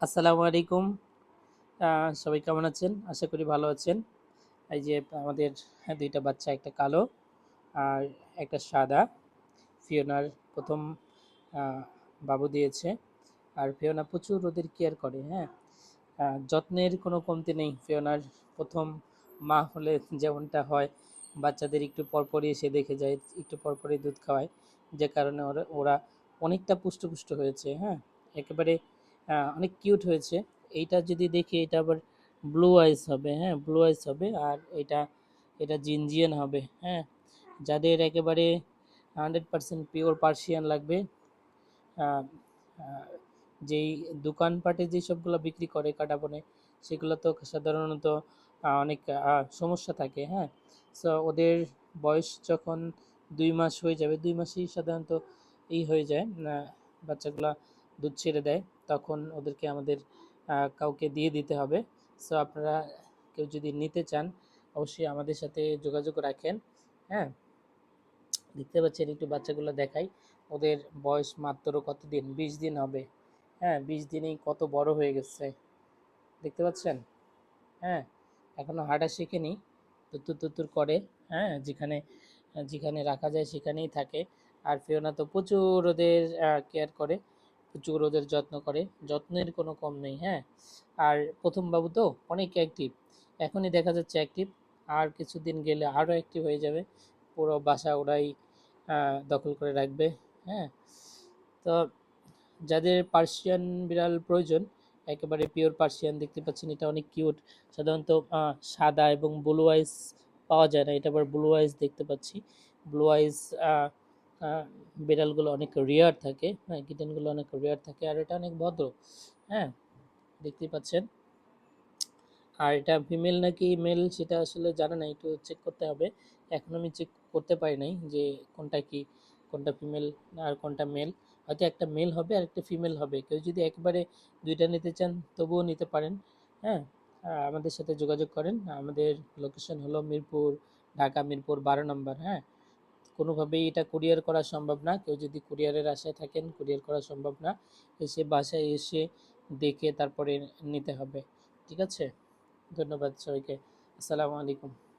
আসসালামু আলাইকুম। সবাই কেমন আছেন? আশা করি ভালো আছেন। এই যে আমাদের দুইটা বাচ্চা, একটা কালো আর একটা সাদা। ফিওনার প্রথম বাবু দিয়েছে। আর ফিওনা প্রচুর ওদের কেয়ার করে হ্যাঁ? যত্নের কোনো কমতি নেই। ফিওনার প্রথম মা হলে যেমনটা হয়, বাচ্চাদের একটু পরপরই এসে দেখে যায়, একটু পরপরই দুধ খাওয়ায়। যে কারণে ওরা ওরা অনেকটা পুষ্ট পুষ্ট হয়েছে হ্যাঁ? একেবারে অনেক কিউট হয়েছে। এইটা যদি দেখি, এটা আবার ব্লু আইস হবে হ্যাঁ ব্লু আইস হবে। আর এটা এটা জিনজিয়ান হবে হ্যাঁ। যাদের একেবারে হান্ড্রেড পার্সেন্ট পিওর পার্সিয়ান লাগবে যেই দোকানপাটে যেই সবগুলো বিক্রি করে কাটাবনে সেগুলো তো সাধারণত অনেক সমস্যা থাকে হ্যাঁ। সো ওদের বয়স যখন দুই মাস হয়ে যাবে, দুই মাসেই সাধারণত এই হয়ে যায় বাচ্চাগুলা দুধ ছেড়ে দেয়, তখন ওদেরকে আমাদের কাউকে দিয়ে দিতে হবে। সো আপনারা কেউ যদি নিতে চান, অবশ্যই আমাদের সাথে যোগাযোগ রাখেন হ্যাঁ? দেখতে পাচ্ছেন, একটু বাচ্চাগুলো দেখাই। ওদের বয়স মাত্র কত দিন বিশ দিন হবে। হ্যাঁ বিশ দিনেই কত বড় হয়ে গেছে। দেখতে পাচ্ছেন? হ্যাঁ এখনও হাঁটা শেখেনি। তুত্তুর তুত্তুর করে হ্যাঁ? যেখানে যেখানে রাখা যায় সেখানেই থাকে। আর ফিওনা তো প্রচুর ওদের কেয়ার করে। প্রচুর ওদের যত্ন করে। যত্নের কোনো কম নেই হ্যাঁ? আর প্রথম বাবু তো অনেক অ্যাক্টিভ এখনই দেখা যাচ্ছে অ্যাক্টিভ আর কিছুদিন গেলে আরও অ্যাক্টিভ হয়ে যাবে। পুরো বাসা ওরাই দখল করে রাখবে হ্যাঁ? তো যাদের পার্সিয়ান বিড়াল প্রয়োজন, একেবারে পিওর পার্সিয়ান দেখতে পাচ্ছেন, এটা অনেক কিউট সাধারণত সাদা এবং ব্লু আইস পাওয়া যায় না। এটা আবার ব্লু আইস দেখতে পাচ্ছি। ব্লু আইস বিড়ালগুলো অনেক রেয়ার থাকে হ্যাঁ কিটেনগুলো অনেক রেয়ার থাকে আর এটা অনেক ভদ্র হ্যাঁ দেখতেই পাচ্ছেন। আর এটা ফিমেল নাকি মেল সেটা আসলে জানা নাই একটু চেক করতে হবে। এখন আমি চেক করতে পারি নাই যে কোনটা কি, কোনটা ফিমেল আর কোনটা মেল হয়তো একটা মেল হবে আর একটা ফিমেল হবে। কেউ যদি একবারে দুইটা নিতে চান, তবুও নিতে পারেন হ্যাঁ। আমাদের সাথে যোগাযোগ করেন। আমাদের লোকেশন হলো মিরপুর, ঢাকা মিরপুর বারো নম্বর হ্যাঁ। কোনোভাবেই এটা কুরিয়ার করা সম্ভব না। কেউ যদি কুরিয়ারের আশায় থাকেন কুরিয়ার করা সম্ভব না। এসে বাসায় এসে দেখে তারপরে নিতে হবে। ঠিক আছে? ধন্যবাদ সবাইকে। আসসালামু আলাইকুম।